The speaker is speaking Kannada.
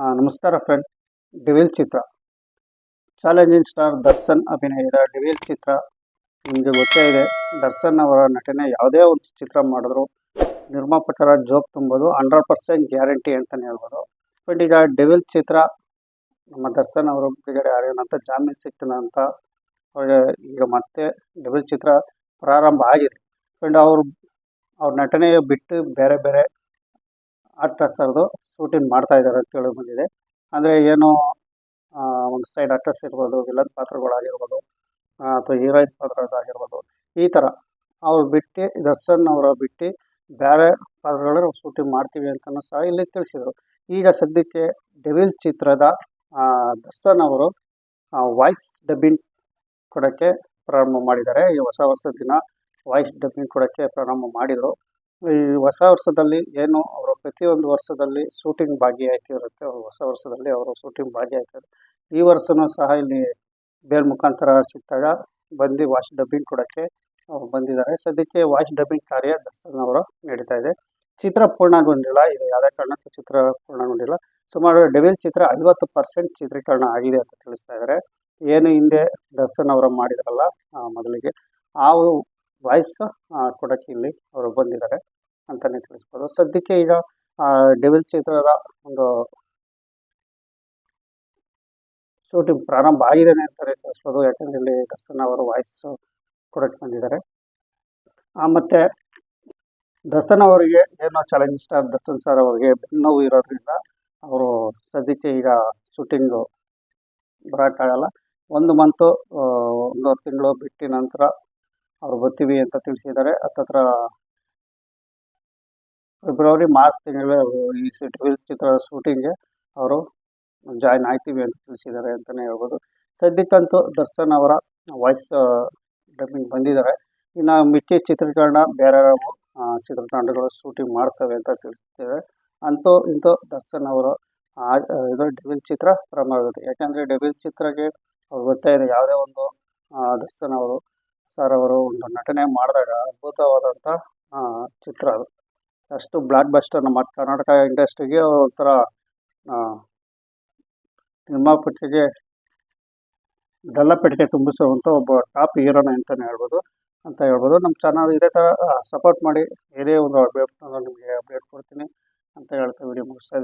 ನಮಸ್ಕಾರ ಫ್ರೆಂಡ್ ಡಿವಿಲ್ ಚಿತ್ರ. ಚಾಲೆಂಜಿಂಗ್ ಸ್ಟಾರ್ ದರ್ಶನ್ ಅಭಿನಯದ ಡಿವಿಲ್ ಚಿತ್ರ ನಿಮಗೆ ಗೊತ್ತೇ ಇದೆ. ದರ್ಶನ್ ಅವರ ನಟನೆ ಯಾವುದೇ ಒಂದು ಚಿತ್ರ ಮಾಡಿದ್ರು. ನಿರ್ಮಾಪಕರ ಜೋಕ್ ತುಂಬೋದು ಹಂಡ್ರೆಡ್ ಪರ್ಸೆಂಟ್ ಗ್ಯಾರಂಟಿ ಅಂತಲೇ ಹೇಳ್ಬೋದು. ಫ್ರೆಂಡ್ ಈಗ ಡೆವಿಲ್ ಚಿತ್ರ ನಮ್ಮ ದರ್ಶನ್ ಅವರು ಬಿಡುಗಡೆ ಆಗೋಣ ಜಾಮೀನ್ ಸಿಕ್ತನ ಅಂತ ಈಗ ಮತ್ತೆ ಡೆವಿಲ್ ಚಿತ್ರ ಪ್ರಾರಂಭ ಆಗಿದೆ. ಫ್ರೆಂಡ್ ಅವರು ಅವ್ರ ನಟನೆ ಬಿಟ್ಟು ಬೇರೆ ಬೇರೆ ಆಕ್ಟರ್ಸ್ ಅವ್ರದ್ದು ಶೂಟಿಂಗ್ ಮಾಡ್ತಾ ಇದ್ದಾರೆ ಅಂತ ಹೇಳಿ ಬಂದಿದೆ. ಅಂದರೆ ಏನು ಒಂದು ಸೈಡ್ ಆಕ್ಟರ್ಸ್ ಇರ್ಬೋದು ವಿಲನ್ ಪಾತ್ರಗಳಾಗಿರ್ಬೋದು ಅಥವಾ ಹೀರೋಯಿನ್ ಪಾತ್ರಗಳಾಗಿರ್ಬೋದು, ಈ ಥರ ಅವ್ರು ಬಿಟ್ಟು, ದರ್ಶನ್ ಅವರ ಬಿಟ್ಟು ಬೇರೆ ಪಾತ್ರಗಳನ್ನ ಶೂಟಿಂಗ್ ಮಾಡ್ತೀವಿ ಅಂತಲೂ ಸಹ ಇಲ್ಲಿ ತಿಳಿಸಿದರು. ಈಗ ಸದ್ಯಕ್ಕೆ ಡೆವಿಲ್ ಚಿತ್ರದ ದರ್ಶನ್ ಅವರು ವಾಯ್ಸ್ ಡಬ್ಬಿಂಗ್ ಕೊಡೋಕ್ಕೆ ಪ್ರಾರಂಭ ಮಾಡಿದ್ದಾರೆ. ಈ ಹೊಸ ವರ್ಷದ ದಿನ ವಾಯ್ಸ್ ಡಬ್ಬಿಂಗ್ ಕೊಡೋಕ್ಕೆ ಪ್ರಾರಂಭ ಮಾಡಿದರು. ಈ ಹೊಸ ವರ್ಷದಲ್ಲಿ ಏನು ಅವರು ಪ್ರತಿಯೊಂದು ವರ್ಷದಲ್ಲಿ ಶೂಟಿಂಗ್ ಅವ್ರು ಹೊಸ ವರ್ಷದಲ್ಲಿ ಅವರು ಶೂಟಿಂಗ್ ಭಾಗಿಯಾಗ್ತಾರೆ. ಈ ವರ್ಷನೂ ಸಹ ಇಲ್ಲಿ ಬೇರೆ ಮುಖಾಂತರ ಸಿಕ್ಕಾಗ ಬಂದು ವಾಚ್ ಡಬ್ಬಿಂಗ್ ಕೊಡೋಕ್ಕೆ ಬಂದಿದ್ದಾರೆ. ಸದ್ಯಕ್ಕೆ ವಾಚ್ ಡಬ್ಬಿಂಗ್ ಕಾರ್ಯ ದರ್ಶನ್ ಅವರು ನಡೀತಾ ಇದೆ. ಚಿತ್ರ ಪೂರ್ಣಗೊಂಡಿಲ್ಲ. ಇದು ಯಾವುದೇ ಕಾರಣಕ್ಕೂ ಚಿತ್ರ ಪೂರ್ಣಗೊಂಡಿಲ್ಲ. ಸುಮಾರು ಡೆವಿಲ್ ಚಿತ್ರ ಐವತ್ತು ಪರ್ಸೆಂಟ್ ಚಿತ್ರೀಕರಣ ಆಗಿದೆ ಅಂತ ತಿಳಿಸ್ತಾ ಇದ್ದಾರೆ ಏನು ಹಿಂದೆ ದರ್ಶನ್ ಅವರು ಮಾಡಿದ್ರಲ್ಲ ಮೊದಲಿಗೆ, ಆ ವಾಯ್ಸ್ ಕೊಡೋಕ್ಕೆ ಇಲ್ಲಿ ಅವರು ಬಂದಿದ್ದಾರೆ ಅಂತಲೇ ತಿಳಿಸ್ಬೋದು. ಸದ್ಯಕ್ಕೆ ಈಗ ಡೆವಿಲ್ ಚಿತ್ರದ ಒಂದು ಶೂಟಿಂಗ್ ಪ್ರಾರಂಭ ಆಗಿದೆ ಅಂತಾರೆ ತಿಳಿಸ್ಬೋದು. ಯಾಕಂದರೆ ಇಲ್ಲಿ ದರ್ಶನ್ ಅವರು ವಾಯ್ಸ್ ಕೊಡಕ್ಕೆ ಬಂದಿದ್ದಾರೆ. ಆ, ಮತ್ತೆ ದರ್ಶನ್ ಅವರಿಗೆ ಏನೋ ಚಾಲೆಂಜ್ ಸ್ಟಾರ್ ದರ್ಶನ್ ಸರ್ ಅವರಿಗೆ ಬೆನ್ನೋವು ಇರೋದ್ರಿಂದ ಅವರು ಸದ್ಯಕ್ಕೆ ಈಗ ಶೂಟಿಂಗು ಬರೋಕ್ಕಾಗಲ್ಲ. ಒಂದು ಮಂತು ಒಂದೂವರೆ ತಿಂಗಳು ಬಿಟ್ಟ ನಂತರ ಅವ್ರು ಬರ್ತೀವಿ ಅಂತ ತಿಳಿಸಿದ್ದಾರೆ. ಹತ್ತತ್ರ ಫೆಬ್ರವರಿ ಮಾರ್ಚ್ ತಿಂಗಳ ಈ ಚಿತ್ರದ ಶೂಟಿಂಗ್ಗೆ ಅವರು ಜಾಯ್ನ್ ಆಯ್ತೀವಿ ಅಂತ ತಿಳಿಸಿದ್ದಾರೆ ಅಂತಲೇ ಹೇಳ್ಬೋದು. ಸದ್ಯಕ್ಕಂತೂ ದರ್ಶನ್ ಅವರ ವಾಯ್ಸ್ ಡಬ್ಬಿಂಗ್ ಬಂದಿದ್ದಾರೆ. ಇನ್ನು ಮಿಚ್ಚಿ ಚಿತ್ರೀಕರಣ ಬೇರೆ ಚಿತ್ರತಾಂಡಗಳು ಶೂಟಿಂಗ್ ಮಾಡ್ತವೆ ಅಂತ ತಿಳಿಸ್ತೇವೆ ಅಂತೂ ಇಂತೂ ದರ್ಶನ್ ಅವರು ಇದು ಡೆವಿಲ್ ಚಿತ್ರ ಪ್ರಾರಂಭ ಆಗುತ್ತೆ ಯಾಕೆಂದರೆ ಡೆವಿಲ್ ಚಿತ್ರಕ್ಕೆ ಅವ್ರು ಗೊತ್ತೇ ಇದೆ ಯಾವುದೇ ಒಂದು ದರ್ಶನ್ ಅವರು ಸರ್ ಅವರು ಒಂದು ನಟನೆ ಮಾಡಿದಾಗ ಅದ್ಭುತವಾದಂಥ ಚಿತ್ರ ಅದು. ಅಷ್ಟು ಬ್ಲಾಕ್ ಬಸ್ಟರ್ ನಮ್ಮ ಕರ್ನಾಟಕ ಇಂಡಸ್ಟ್ರಿಗೆ ಒಂಥರ ಆ, ನಿರ್ಮಾಪಕರಿಗೆ ಗಲ್ಲಪೆಟ್ಟಿಗೆ ತುಂಬಿಸುವಂಥ ಒಬ್ಬ ಟಾಪ್ ಹೀರೋನ ಅಂತಲೇ ಹೇಳ್ಬೋದು. ಅಂತ ಹೇಳ್ಬೋದು. ನಮ್ಮ ಚಾನಲ್ ಇದೇ ಥರ ಸಪೋರ್ಟ್ ಮಾಡಿ ಏನೇ ಒಂದು ಅಪ್ಡೇಟ್ ನಿಮಗೆ ಅಪ್ಡೇಟ್ ಕೊಡ್ತೀನಿ ಅಂತ ಹೇಳ್ತಾ ವಿಡಿಯೋ ಮುಗಿಸ್ತಾ